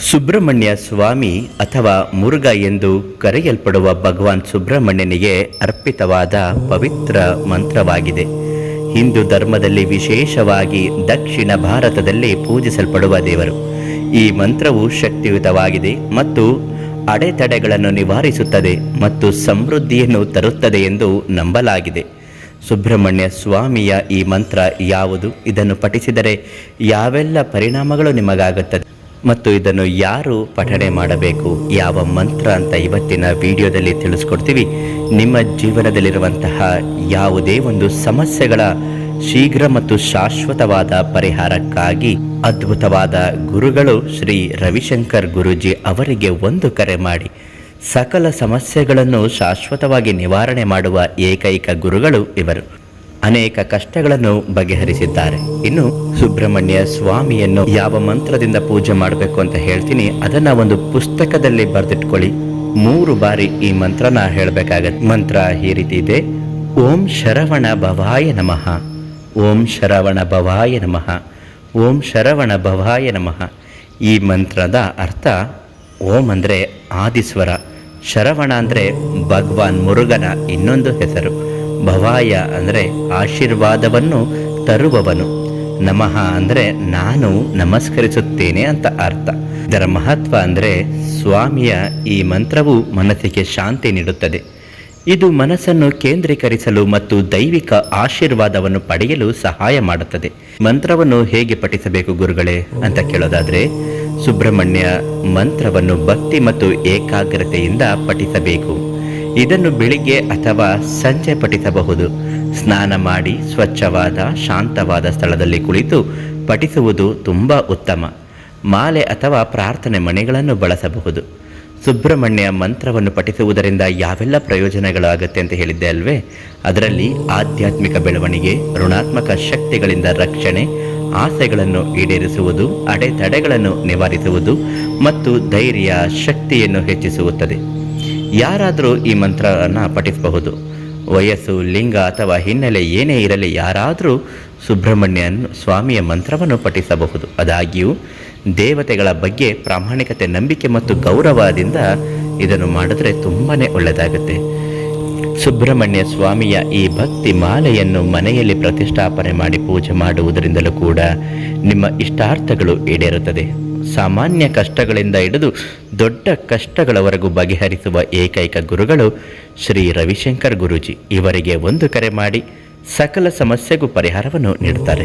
ಸುಬ್ರಹ್ಮಣ್ಯ ಸ್ವಾಮಿ ಅಥವಾ ಮುರುಘ ಎಂದು ಕರೆಯಲ್ಪಡುವ ಭಗವಾನ್ ಸುಬ್ರಹ್ಮಣ್ಯನಿಗೆ ಅರ್ಪಿತವಾದ ಪವಿತ್ರ ಮಂತ್ರವಾಗಿದೆ. ಹಿಂದೂ ಧರ್ಮದಲ್ಲಿ ವಿಶೇಷವಾಗಿ ದಕ್ಷಿಣ ಭಾರತದಲ್ಲಿ ಪೂಜಿಸಲ್ಪಡುವ ದೇವರು. ಈ ಮಂತ್ರವು ಶಕ್ತಿಯುತವಾಗಿದೆ ಮತ್ತು ಅಡೆತಡೆಗಳನ್ನು ನಿವಾರಿಸುತ್ತದೆ ಮತ್ತು ಸಮೃದ್ಧಿಯನ್ನು ತರುತ್ತದೆ ಎಂದು ನಂಬಲಾಗಿದೆ. ಸುಬ್ರಹ್ಮಣ್ಯ ಸ್ವಾಮಿಯ ಈ ಮಂತ್ರ ಯಾವುದು? ಇದನ್ನು ಪಠಿಸಿದರೆ ಯಾವೆಲ್ಲ ಪರಿಣಾಮಗಳು ನಿಮಗಾಗುತ್ತದೆ? ಮತ್ತು ಇದನ್ನು ಯಾರು ಪಠಣೆ ಮಾಡಬೇಕು? ಯಾವ ಮಂತ್ರ ಅಂತ ಇವತ್ತಿನ ವಿಡಿಯೋದಲ್ಲಿ ತಿಳಿಸ್ಕೊಡ್ತೀವಿ. ನಿಮ್ಮ ಜೀವನದಲ್ಲಿರುವಂತಹ ಯಾವುದೇ ಒಂದು ಸಮಸ್ಯೆಗಳ ಶೀಘ್ರ ಮತ್ತು ಶಾಶ್ವತವಾದ ಪರಿಹಾರಕ್ಕಾಗಿ ಅದ್ಭುತವಾದ ಗುರುಗಳು ಶ್ರೀ ರವಿಶಂಕರ್ ಗುರುಜಿ ಅವರಿಗೆ ಒಂದು ಕರೆ ಮಾಡಿ. ಸಕಲ ಸಮಸ್ಯೆಗಳನ್ನು ಶಾಶ್ವತವಾಗಿ ನಿವಾರಣೆ ಮಾಡುವ ಏಕೈಕ ಗುರುಗಳು ಇವರು. ಅನೇಕ ಕಷ್ಟಗಳನ್ನು ಬಗೆಹರಿಸಿದ್ದಾರೆ. ಇನ್ನು ಸುಬ್ರಹ್ಮಣ್ಯ ಸ್ವಾಮಿಯನ್ನು ಯಾವ ಮಂತ್ರದಿಂದ ಪೂಜೆ ಮಾಡಬೇಕು ಅಂತ ಹೇಳ್ತೀನಿ, ಅದನ್ನ ಒಂದು ಪುಸ್ತಕದಲ್ಲಿ ಬರೆದಿಟ್ಕೊಳ್ಳಿ. ಮೂರು ಬಾರಿ ಈ ಮಂತ್ರನ ಹೇಳಬೇಕಾಗತ್ತೆ. ಮಂತ್ರ ಈ ರೀತಿ ಇದೆ. ಓಂ ಶರವಣ ಭವಾಯ ನಮಃ. ಓಂ ಶರವಣ ಭವಾಯ ನಮಃ. ಓಂ ಶರವಣ ಭವಾಯ ನಮಃ. ಈ ಮಂತ್ರದ ಅರ್ಥ ಓಂ ಅಂದರೆ ಆದಿಸ್ವರ, ಶರವಣ ಅಂದರೆ ಭಗವಾನ್ ಮುರುಗನ ಇನ್ನೊಂದು ಹೆಸರು. ಭವಾಯ ಅಂದರೆ ಆಶೀರ್ವಾದವನ್ನು ತರುವವನು. ನಮಃ ಅಂದರೆ ನಾನು ನಮಸ್ಕರಿಸುತ್ತೇನೆ ಅಂತ ಅರ್ಥ. ಇದರ ಮಹತ್ವ ಅಂದರೆ ಸ್ವಾಮಿಯ ಈ ಮಂತ್ರವು ಮನಸ್ಸಿಗೆ ಶಾಂತಿ ನೀಡುತ್ತದೆ. ಇದು ಮನಸ್ಸನ್ನು ಕೇಂದ್ರೀಕರಿಸಲು ಮತ್ತು ದೈವಿಕ ಆಶೀರ್ವಾದವನ್ನು ಪಡೆಯಲು ಸಹಾಯ ಮಾಡುತ್ತದೆ. ಮಂತ್ರವನ್ನು ಹೇಗೆ ಪಠಿಸಬೇಕು ಗುರುಗಳೇ ಅಂತ ಕೇಳೋದಾದರೆ, ಸುಬ್ರಹ್ಮಣ್ಯ ಮಂತ್ರವನ್ನು ಭಕ್ತಿ ಮತ್ತು ಏಕಾಗ್ರತೆಯಿಂದ ಪಠಿಸಬೇಕು. ಇದನ್ನು ಬೆಳಿಗ್ಗೆ ಅಥವಾ ಸಂಜೆ ಪಠಿಸಬಹುದು. ಸ್ನಾನ ಮಾಡಿ ಸ್ವಚ್ಛವಾದ, ಶಾಂತವಾದ ಸ್ಥಳದಲ್ಲಿ ಕುಳಿತು ಪಠಿಸುವುದು ತುಂಬ ಉತ್ತಮ. ಮಾಲೆ ಅಥವಾ ಪ್ರಾರ್ಥನೆ ಮಣೆಗಳನ್ನು ಬಳಸಬಹುದು. ಸುಬ್ರಹ್ಮಣ್ಯ ಮಂತ್ರವನ್ನು ಪಠಿಸುವುದರಿಂದ ಯಾವೆಲ್ಲ ಪ್ರಯೋಜನಗಳಾಗುತ್ತೆ ಅಂತ ಹೇಳಿದ್ದೆ ಅಲ್ವೇ? ಅದರಲ್ಲಿ ಆಧ್ಯಾತ್ಮಿಕ ಬೆಳವಣಿಗೆ, ಋಣಾತ್ಮಕ ಶಕ್ತಿಗಳಿಂದ ರಕ್ಷಣೆ, ಆಸೆಗಳನ್ನು ಈಡೇರಿಸುವುದು, ಅಡೆತಡೆಗಳನ್ನು ನಿವಾರಿಸುವುದು ಮತ್ತು ಧೈರ್ಯ, ಶಕ್ತಿಯನ್ನು ಹೆಚ್ಚಿಸುತ್ತದೆ. ಯಾರಾದರೂ ಈ ಮಂತ್ರವನ್ನು ಪಠಿಸಬಹುದು. ವಯಸ್ಸು, ಲಿಂಗ ಅಥವಾ ಹಿನ್ನೆಲೆ ಏನೇ ಇರಲಿ ಯಾರಾದರೂ ಸುಬ್ರಹ್ಮಣ್ಯನ್ ಸ್ವಾಮಿಯ ಮಂತ್ರವನ್ನು ಪಠಿಸಬಹುದು. ಆದಾಗ್ಯೂ, ದೇವತೆಗಳ ಬಗ್ಗೆ ಪ್ರಾಮಾಣಿಕತೆ, ನಂಬಿಕೆ ಮತ್ತು ಗೌರವದಿಂದ ಇದನ್ನು ಮಾಡಿದ್ರೆ ತುಂಬಾ ಒಳ್ಳೆಯದಾಗುತ್ತೆ. ಸುಬ್ರಹ್ಮಣ್ಯ ಸ್ವಾಮಿಯ ಈ ಭಕ್ತಿ ಮಾಲೆಯನ್ನು ಮನೆಯಲ್ಲಿ ಪ್ರತಿಷ್ಠಾಪನೆ ಮಾಡಿ ಪೂಜೆ ಮಾಡುವುದರಿಂದಲೂ ಕೂಡ ನಿಮ್ಮ ಇಷ್ಟಾರ್ಥಗಳು ಈಡೇರುತ್ತದೆ. ಸಾಮಾನ್ಯ ಕಷ್ಟಗಳಿಂದ ಹಿಡಿದು ದೊಡ್ಡ ಕಷ್ಟಗಳವರೆಗೂ ಬಗೆಹರಿಸುವ ಏಕೈಕ ಗುರುಗಳು ಶ್ರೀ ರವಿಶಂಕರ್ ಗುರೂಜಿ. ಇವರಿಗೆ ಒಂದು ಕರೆ ಮಾಡಿ ಸಕಲ ಸಮಸ್ಯೆಗೂ ಪರಿಹಾರವನ್ನು ನೀಡುತ್ತಾರೆ.